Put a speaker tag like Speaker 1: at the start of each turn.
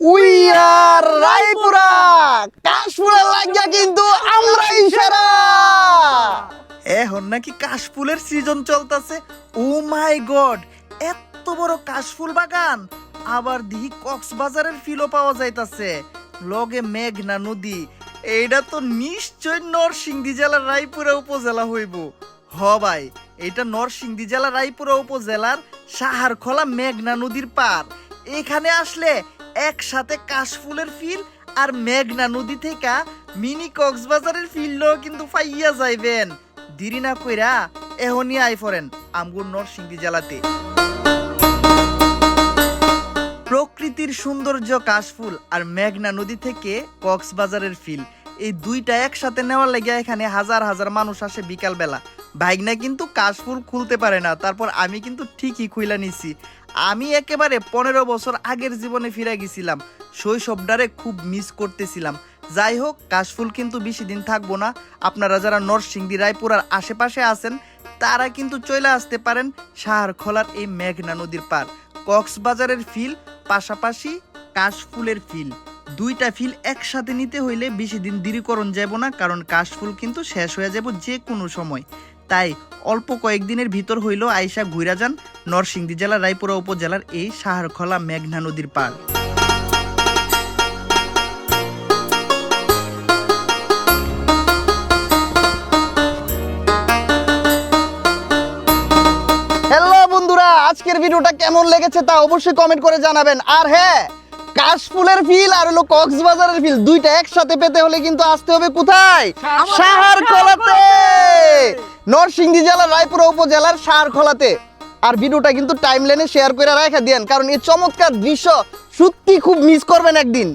Speaker 1: We Raipura কাশফুলের লাগিয়া কিন্তু আমরা ইশারা
Speaker 2: এখন নাকি কাশফুলের সিজন চলতেছে। ও মাই গড এত বড় কাশফুল বাগান! আবার দিহি কক্সবাজারের ফিলও পাওয়া যাইতাছে। লগে মেঘনা নদী। এইটা তো নিশ্চয় নরসিংদী জেলার রায়পুরা উপজেলা হইব। হ ভাই এটা নরসিংদী জেলার রায়পুরা উপজেলার সাহারখোলা মেঘনা নদীর পার এখানে আসলে একসাথে কাশফুলের ফিল আর মেঘনা নদী থেকে মিনি কক্সবাজারের ফিল্ডও কিন্তু পাইয়া যাইবেন। দেরি না কইরা এহনি আই ফরেন আমগুর নরসিংদী জেলাতে। প্রকৃতির সৌন্দর্য কাশফুল আর মেঘনা নদী থেকে কক্সবাজারের ফিল, এই দুইটা একসাথে নেওয়ার লেগে এখানে হাজার হাজার মানুষ আসে বিকাল বেলা ভাইগনা কিন্তু কাশফুল খুলতে পারে না, তারপর আমি কিন্তু ঠিকই খুইলা নিছি। আমি একেবারে পনেরো বছর আগের জীবনে ফিরে গেছিলাম, শৈশবটারে খুব মিস করতেছিলাম। যাই হোক, কাশফুল কিন্তু বেশি দিন থাকব না। আপনারা যারা নরসিংদী, রায়পুরার আশেপাশে আছেন, তারা কিন্তু চলে আসতে পারেন সাহারখোলার এই মেঘনা নদীর পার কক্সবাজারের ফিল, পাশাপাশি কাশফুলের ফিল। দুইটা ফিল একসাথে নিতে হইলে বেশি দিন দেরিকরণ যাব না, কারণ কাশফুল কিন্তু শেষ হয়ে যাব যে কোনো সময়। তাই অল্প কয়েকদিনের ভিতর হইল আইসা ঘুরা যান নরসিংদী জেলার রায়পুরা উপজেলার এই সাহারখোলা মেঘনা নদীর পার
Speaker 1: হ্যালো বন্ধুরা আজকের ভিডিওটা কেমন লেগেছে তা অবশ্যই কমেন্ট করে জানাবেন। আর হ্যাঁ কাশফুলের ফিল আর হলো কক্সবাজারের ফিল দুইটা একসাথে পেতে হলে কিন্তু আসতে হবে কোথায়? সাহারখোলাতে। নরসিংদী জেলার, রায়পুরা উপজেলার সারখোলাতে। আর ভিডিওটা কিন্তু টাইম লাইনে শেয়ার করে রাখা দিয়েন, কারণ এই চমৎকার দৃশ্য সত্যি খুব মিস করবেন একদিন।